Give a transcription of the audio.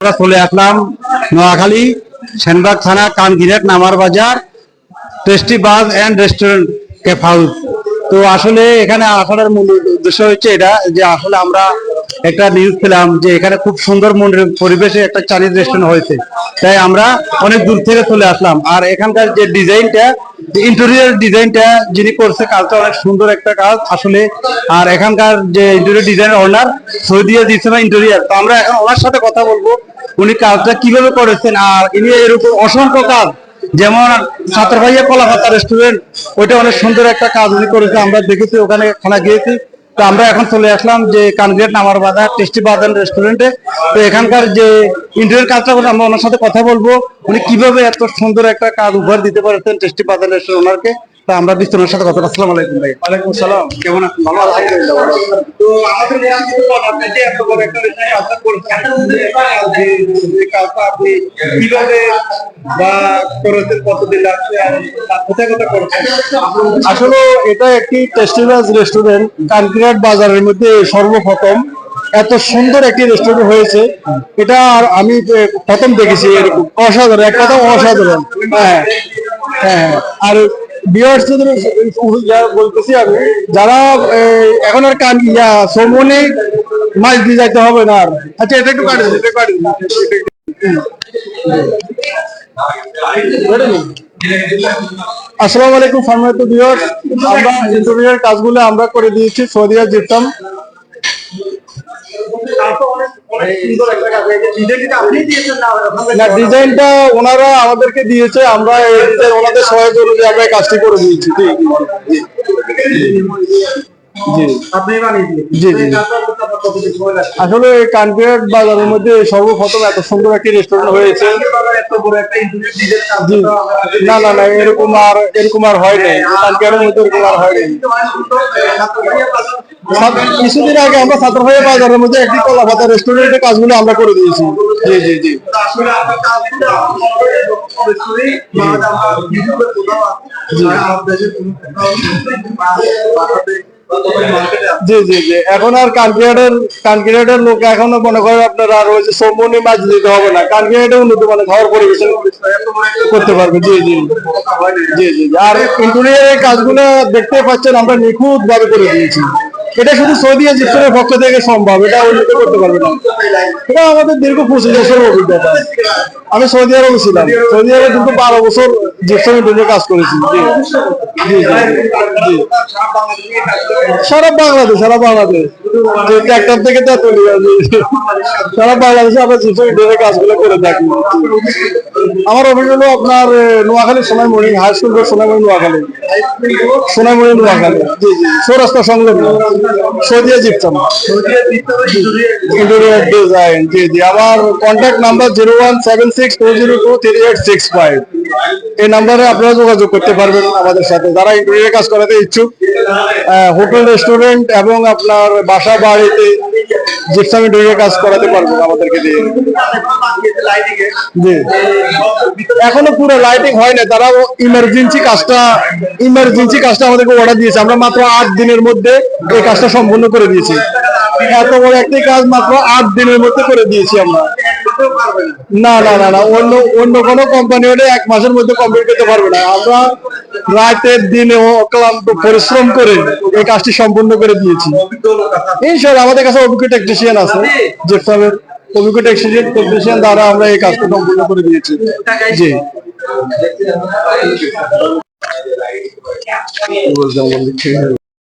আমরা চলে আসলাম নোয়াখালী, সেনবাগ থানা, কানগিরাট, নামার বাজার, tasty bus and restaurant cafe house. তো আসলে এখানে আসার মূল উদ্দেশ্য হচ্ছে এটা যে আসলে আমরা একটা নিউজ পেলাম যে এখানে খুব সুন্দর পরিবেশে একটা চাইনিজ রেস্টুরেন্ট হয়েছে। তাই আমরা অনেক দূর থেকে চলে আসলাম। আর এখানকার যে ডিজাইনটা ইন্টেরিয়র ডিজাইনটা যিনি করছে, কাজটা অনেক সুন্দর একটা কাজ। আসলে, আর এখানকার যে ইন্টেরিয়র ডিজাইনের ওনার সৌদিয়া দিচ্ছে না ইন্টেরিয়ার তো আমরা এখন ওনার সাথে কথা বলব, উনি কাজটা কীভাবে করেছেন, আর ইনি এর উপর অসংখ্য কাজ। যেমন ছাত্র ভাইয়া কলাপাতা রেস্টুরেন্ট ওইটা অনেক সুন্দর একটা কাজ উনি করেছে, আমরা দেখেছি, ওখানে খানা গিয়েছি তো আমরা এখন চলে আসলাম যে কানগ্রেট নামার বাজার, টেস্টি বাজার রেস্টুরেন্টে তো এখানকার যে ইন্টারভিউ কাজটা করে আমরা ওনার সাথে কথা বলব। উনি কীভাবে এত সুন্দর একটা কাজ উপহার দিতে পারতেন টেস্টি বাজার রেস্টুরেন্ট ওনারকে তো আমরা বিস্তারের সাথে কথা আসসালামু আলাইকুম ভাই। ওয়ালাইকুম সালাম। কেমন আছেন? ভালো আলহামদুলিল্লাহ তো আমাদের মধ্যে তো আপনি যে এত বড় একটা রেস্টুরেন্ট কাজটা করছেন যে কাজটা আপনি কীভাবে বা করেছেন কতদিন লাগছে আর কোথায় কোথায় করেছেন? আসলে এটা একটি টেস্টিভাস রেস্টুরেন্ট কানকিরাট বাজারের মধ্যে সর্বপ্রথম এত সুন্দর একটি রেস্টুরেন্ট হয়েছে। এটা আর আমি প্রথম দেখেছি এরকম। অসাধারণ এক কথা অসাধারণ হ্যাঁ হ্যাঁ। আর বিয়ার্স যা বলতেছি যারা এখন আর মাছ দিয়ে যাইতে হবে না আর। আচ্ছা এটা একটু আসসালামু আলাইকুম আমরা কাজগুলো আমরা করে দিয়েছি সৌদিয়া জিপতাম না ডিজাইনটা ওনারা আমাদেরকে দিয়েছে আমরা এই ওনাদের সহায়তা অনুযায়ী আমরা কাজটি করে দিয়েছি। জি জি। জি, জি। আসলে কানকিরাট বাজারের মধ্যে সর্বপ্রথম এত সুন্দর একটি রেস্টুরেন্ট হয়েছে। জি। না না না, এরকম আর এরকম আর হয় নাই। কানকিরাটের মধ্যে এরকম আর হয় নাই। কিছুদিন আগে আমরা ছাত্রভাইয়া বাজারের মধ্যে একটি কলা কলাপাতা রেস্টুরেন্টের কাজগুলো আমরা করে দিয়েছি। জি জি জি। আসলে জি জি জি। এখন আর কানকিরাটের কানকিরাটের লোক এখনও মনে আর ওই যে সৌমনি মাছ দিতে হবে না। কানকিরাটে উন্নত মানে খাওয়ার পরিবেশন করতে পারবে। জি জি। জি জি। আর কাজগুলো দেখতে পাচ্ছেন, আমরা নিখুঁত ভাবে করে দিয়েছি। এটা শুধু সৌদি জিপসের পক্ষ থেকে সম্ভব, এটা অন্য করতে পারবে না। এটা আমাদের দীর্ঘ পঁচিশ বছরের অভিজ্ঞতা। আমি সৌদি আরবে ছিলাম। সৌদি আরবে কিন্তু বারো বছর জিপসের ইন্টেরিয়র কাজ করেছি। সারা বাংলাদেশ সারা বাংলাদেশ। যে ট্র্যাক্টর থেকে তেতুলি সারা বাংলাদেশে আমরা জিপসের ইন্টেরিয়র কাজগুলো করে থাকি। আমার হলো আপনার নোয়াখালী সোনাইমণি হাই স্কুল সোনাইমণি নোয়াখালী। সোনাইমণি নোয়াখালী। জি জি সৌরাস্তা সংলগ্ন। সৌদিয়া জিপসাম। Interior design. জি জি। আমার contact number zero one seven six two zero two three eight six five এই নাম্বারে আপনারা যোগাযোগ করতে পারবেন আমাদের সাথে। যারা ইন্টারভিউ কাজ করাতে ইচ্ছুক হোটেল রেস্টুরেন্ট এবং আপনার বাসা বাড়িতে জিপসাম ইন্টারভিউ কাজ করাতে পারবেন আমাদেরকে দিয়ে। জি। এখনও পুরো লাইটিং হয় না তারা ইমার্জেন্সি কাজটা ইমার্জেন্সি কাজটা আমাদেরকে অর্ডার দিয়েছে। আমরা মাত্র আট দিনের মধ্যে এই কাজটা সম্পূর্ণ করে দিয়েছি। এত বড় একটি কাজ মাত্র আট দিনের মধ্যে করে দিয়েছি আমরা। না না না না অন্য অন্য কোনো কোম্পানি হলে এক মাসের মধ্যে কমপ্লিট করতে পারবে না। আমরা রাতের দিনে অক্লান্ত পরিশ্রম করে এই কাজটি সম্পূর্ণ করে দিয়েছি। ইনশাল্লাহ আমাদের কাছে অভিজ্ঞ টেকনিশিয়ান আছে জেপসামের অভিজ্ঞ টেকনিশিয়ান কর্পোরেশন দ্বারা আমরা এই কাজটা সম্পূর্ণ করে দিয়েছি। জি। বলতে